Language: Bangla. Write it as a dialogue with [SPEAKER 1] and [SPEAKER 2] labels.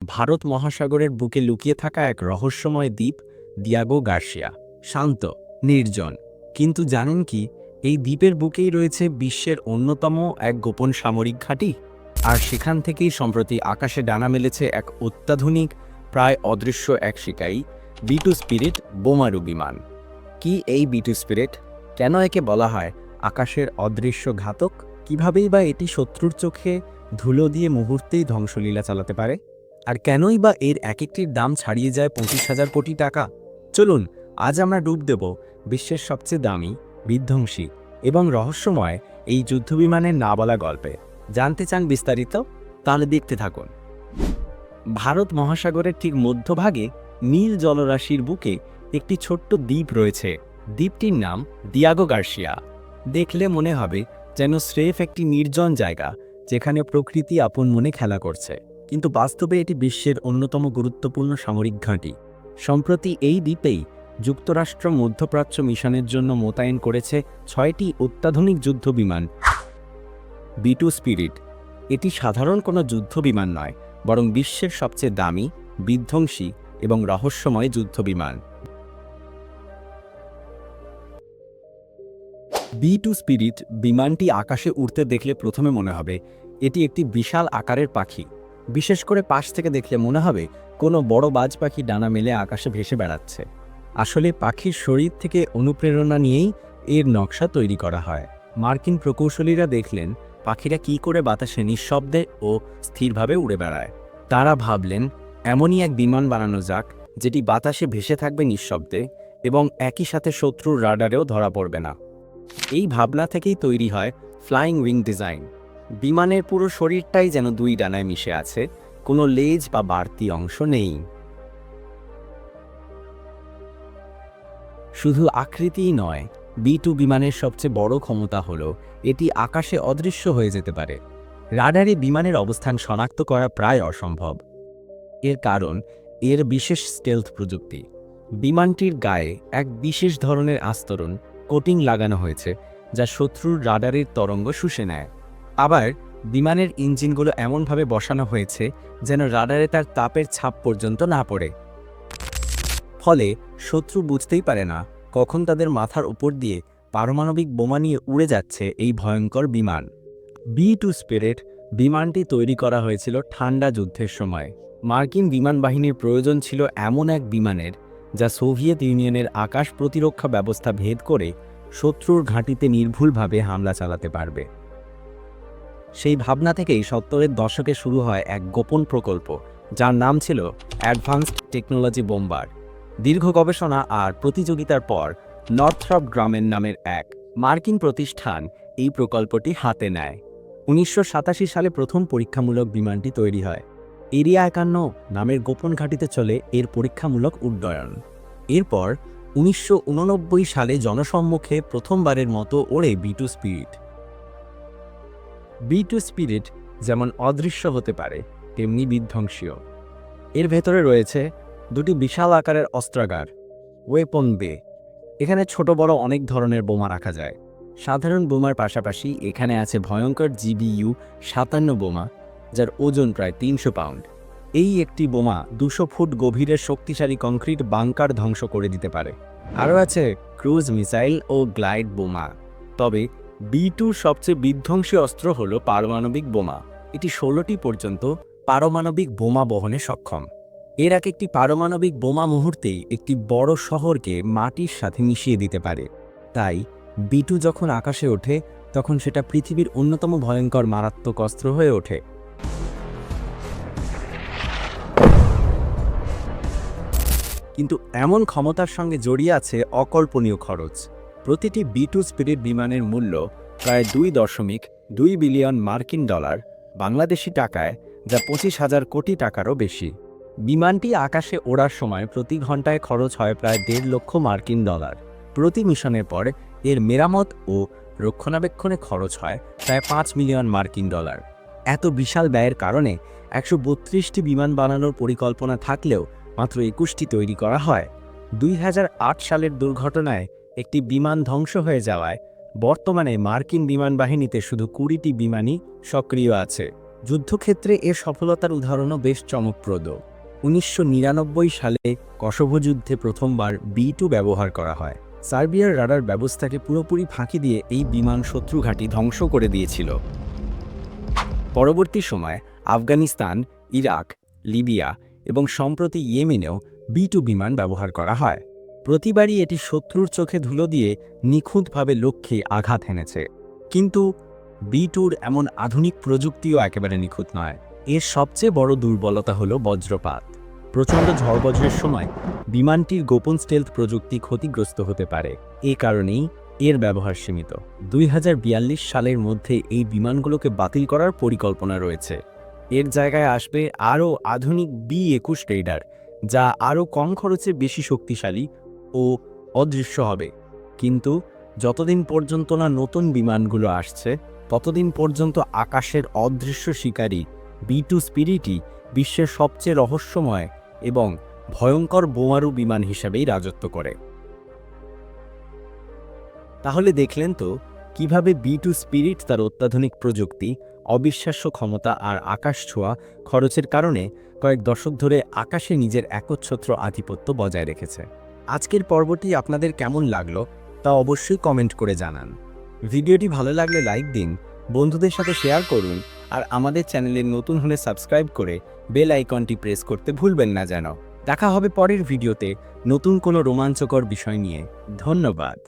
[SPEAKER 1] ভারত মহাসাগরের বুকে লুকিয়ে থাকা এক রহস্যময় দ্বীপ, দিয়াগো গার্সিয়া। শান্ত, নির্জন। কিন্তু জানেন কি, এই দ্বীপের বুকেই রয়েছে বিশ্বের অন্যতম এক গোপন সামরিক ঘাঁটি? আর সেখান থেকেই সম্প্রতি আকাশে ডানা মেলেছে এক অত্যাধুনিক, প্রায় অদৃশ্য এক শিকারী, বিটু স্পিরিট বোমারু বিমান। কি এই বিটু স্পিরিট? কেন একে বলা হয় আকাশের অদৃশ্য ঘাতক? কিভাবেই বা এটি শত্রুর চোখে ধুলো দিয়ে মুহূর্তেই ধ্বংসলীলা চালাতে পারে? আর কেনই বা এর এক একটির দাম ছাড়িয়ে যায় পঁচিশ হাজার কোটি টাকা? চলুন, আজ আমরা ডুব দেব বিশ্বের সবচেয়ে দামি, বিধ্বংসী এবং রহস্যময় এই যুদ্ধবিমানের না বলা গল্পে। জানতে চান বিস্তারিত? তাহলে দেখতে থাকুন। ভারত মহাসাগরের ঠিক মধ্যভাগে নীল জলরাশির বুকে একটি ছোট্ট দ্বীপ রয়েছে। দ্বীপটির নাম দিয়াগো গার্সিয়া। দেখলে মনে হবে যেন স্রেফ একটি নির্জন জায়গা, যেখানে প্রকৃতি আপন মনে খেলা করছে। কিন্তু বাস্তবে এটি বিশ্বের অন্যতম গুরুত্বপূর্ণ সামরিক ঘাঁটি। সম্প্রতি এই দ্বীপেই যুক্তরাষ্ট্র মধ্যপ্রাচ্য মিশনের জন্য মোতায়েন করেছে ছয়টি অত্যাধুনিক যুদ্ধবিমান। বি টু স্পিরিট, এটি সাধারণ কোনো যুদ্ধবিমান নয়, বরং বিশ্বের সবচেয়ে দামি, বিধ্বংসী এবং রহস্যময় যুদ্ধবিমান। বি টু স্পিরিট বিমানটি আকাশে উড়তে দেখলে প্রথমে মনে হবে, এটি একটি বিশাল আকারের পাখি। বিশেষ করে পাশ থেকে দেখলে মনে হবে কোনো বড় বাজ পাখি ডানা মেলে আকাশে ভেসে বেড়াচ্ছে। আসলে পাখির শরীর থেকে অনুপ্রেরণা নিয়েই এর নকশা তৈরি করা হয়। মার্কিন প্রকৌশলীরা দেখলেন পাখিরা কি করে বাতাসে নিঃশব্দে ও স্থিরভাবে উড়ে বেড়ায়। তারা ভাবলেন, এমনই এক বিমান বানানো যাক, যেটি বাতাসে ভেসে থাকবে নিঃশব্দে এবং একই সাথে শত্রুর রাডারেও ধরা পড়বে না। এই ভাবনা থেকেই তৈরি হয় ফ্লাইং উইং ডিজাইন। বিমানের পুরো শরীরটাই যেন দুই ডানায় মিশে আছে, কোনো লেজ বা বাড়তি অংশ নেই। শুধু আকৃতিই নয়, বি টু বিমানের সবচেয়ে বড় ক্ষমতা হল, এটি আকাশে অদৃশ্য হয়ে যেতে পারে। রাডারে বিমানের অবস্থান শনাক্ত করা প্রায় অসম্ভব। এর কারণ, এর বিশেষ স্টেলথ প্রযুক্তি। বিমানটির গায়ে এক বিশেষ ধরনের আস্তরণ, কোটিং লাগানো হয়েছে, যা শত্রুর রাডারের তরঙ্গ শুষে নেয়। আবার বিমানের ইঞ্জিনগুলো এমনভাবে বসানো হয়েছে যেন রাডারে তার তাপের ছাপ পর্যন্ত না পড়ে। ফলে শত্রু বুঝতেই পারে না কখন তাদের মাথার উপর দিয়ে পারমাণবিক বোমা নিয়ে উড়ে যাচ্ছে এই ভয়ঙ্কর বিমান। বি টু স্পিরিট বিমানটি তৈরি করা হয়েছিল ঠান্ডা যুদ্ধের সময়। মার্কিন বিমান বাহিনীর প্রয়োজন ছিল এমন এক বিমানের, যা সোভিয়েত ইউনিয়নের আকাশ প্রতিরক্ষা ব্যবস্থা ভেদ করে শত্রুর ঘাঁটিতে নির্ভুলভাবে হামলা চালাতে পারবে। সেই ভাবনা থেকেই সত্তরের দশকে শুরু হয় এক গোপন প্রকল্প, যার নাম ছিল অ্যাডভান্সড টেকনোলজি বোম্বার। দীর্ঘ গবেষণা আর প্রতিযোগিতার পর নর্থরপ গ্রামের নামের এক মার্কিন প্রতিষ্ঠান এই প্রকল্পটি হাতে নেয়। উনিশশো সাতাশি সালে প্রথম পরীক্ষামূলক বিমানটি তৈরি হয়। এরিয়া একান্ন নামের গোপন ঘাঁটিতে চলে এর পরীক্ষামূলক উড্ডয়ন। এরপর উনিশশো উননব্বই সালে জনসম্মুখে প্রথমবারের মতো ওড়ে B two spirit B two spirit যেমন অদৃশ্য হতে পারে, তেমনি বিধ্বংসীয় এর ভেতরে রয়েছে দুটি বিশাল আকারের অস্ত্রাগার ওয়েপন বে এখানে ছোট বড় অনেক ধরনের বোমা রাখা যায়। সাধারণ বোমার পাশাপাশি এখানে আছে ভয়ঙ্কর জিবিইউ সাতান্ন বোমা, যার ওজন প্রায় তিনশো পাউন্ড। এই একটি বোমা দুশো ফুট গভীরের শক্তিশালী কংক্রিট বাংকার ধ্বংস করে দিতে পারে। আরও আছে ক্রুজ মিসাইল ও গ্লাইড বোমা। তবে বি টুর সবচেয়ে বিধ্বংসী অস্ত্র হল পারমাণবিক বোমা। এটি ষোলোটি পর্যন্ত পারমাণবিক বোমা বহনে সক্ষম। এর এক একটি পারমাণবিক বোমা মুহূর্তেই একটি বড় শহরকে মাটির সাথে মিশিয়ে দিতে পারে। তাই বিটু যখন আকাশে ওঠে, তখন সেটা পৃথিবীর অন্যতম ভয়ঙ্কর মারাত্মক অস্ত্র হয়ে ওঠে। কিন্তু এমন ক্ষমতার সঙ্গে জড়িয়ে আছে অকল্পনীয় খরচ। প্রতিটি বি টু স্পিরিট বিমানের মূল্য প্রায় দুই দশমিক দুই বিলিয়ন মার্কিন ডলার বাংলাদেশি টাকায়, যা পঁচিশ হাজার কোটি টাকারও বেশি। বিমানটি আকাশে ওড়ার সময় প্রতি ঘন্টায় খরচ হয় প্রায় দেড় লক্ষ মার্কিন ডলার। প্রতি মিশনের পর এর মেরামত ও রক্ষণাবেক্ষণে খরচ হয় প্রায় পাঁচ মিলিয়ন মার্কিন ডলার। এত বিশাল ব্যয়ের কারণে একশো বত্রিশটি বিমান বানানোর পরিকল্পনা থাকলেও মাত্র একুশটি তৈরি করা হয়। দুই হাজার আট সালের দুর্ঘটনায় একটি বিমান ধ্বংস হয়ে যাওয়ায় বর্তমানে মার্কিন বিমান বাহিনীতে শুধু কুড়িটি বিমানই সক্রিয় আছে। যুদ্ধক্ষেত্রে এর সফলতার উদাহরণও বেশ চমকপ্রদ। উনিশশো নিরানব্বই সালে কসোভো যুদ্ধে প্রথমবার বি টু ব্যবহার করা হয়। সার্বিয়ার রাডার ব্যবস্থাকে পুরোপুরি ফাঁকি দিয়ে এই বিমান শত্রু ঘাঁটি ধ্বংস করে দিয়েছিল। পরবর্তী সময় আফগানিস্তান, ইরাক, লিবিয়া এবং সম্প্রতি ইয়েমেনেও বি টু বিমান ব্যবহার করা হয়। প্রতিবারই এটি শত্রুর চোখে ধুলো দিয়ে নিখুঁতভাবে লক্ষ্যে আঘাত হেনেছে কিন্তু বি টুর এমন আধুনিক প্রযুক্তিও একেবারে নিখুঁত নয়। এর সবচেয়ে বড় দুর্বলতা হল বজ্রপাত। প্রচণ্ড ঝড়বজ্রের সময় বিমানটির গোপন স্টেলথ প্রযুক্তি ক্ষতিগ্রস্ত হতে পারে। এ কারণেই এর ব্যবহার সীমিত। দুই হাজার বিয়াল্লিশ সালের মধ্যে এই বিমানগুলোকে বাতিল করার পরিকল্পনা রয়েছে। এর জায়গায় আসবে আরও আধুনিক বি একুশ রেডার, যা আরও কম খরচে বেশি শক্তিশালী ও অদৃশ্য হবে। কিন্তু যতদিন পর্যন্ত না নতুন বিমানগুলো আসছে, ততদিন পর্যন্ত আকাশের অদৃশ্য শিকারী বি টু স্পিরিটই বিশ্বের সবচেয়ে রহস্যময় এবং ভয়ঙ্কর বোমারু বিমান হিসাবেই রাজত্ব করে। তাহলে দেখলেন তো, কীভাবে বি টু স্পিরিট তার অত্যাধুনিক প্রযুক্তি, অবিশ্বাস্য ক্ষমতা আর আকাশ ছোঁয়া খরচের কারণে কয়েক দশক ধরে আকাশে নিজের একচ্ছত্র আধিপত্য বজায় রেখেছে। আজকের পর্বটি আপনাদের কেমন লাগল তা অবশ্যই কমেন্ট করে জানান। ভিডিওটি ভালো লাগলে লাইক দিন, বন্ধুদের সাথে শেয়ার করুন আর আমাদের চ্যানেলে নতুন হলে সাবস্ক্রাইব করে বেল আইকনটি প্রেস করতে ভুলবেন না যেন। দেখা হবে পরের ভিডিওতে নতুন কোনো রোমাঞ্চকর বিষয় নিয়ে। ধন্যবাদ।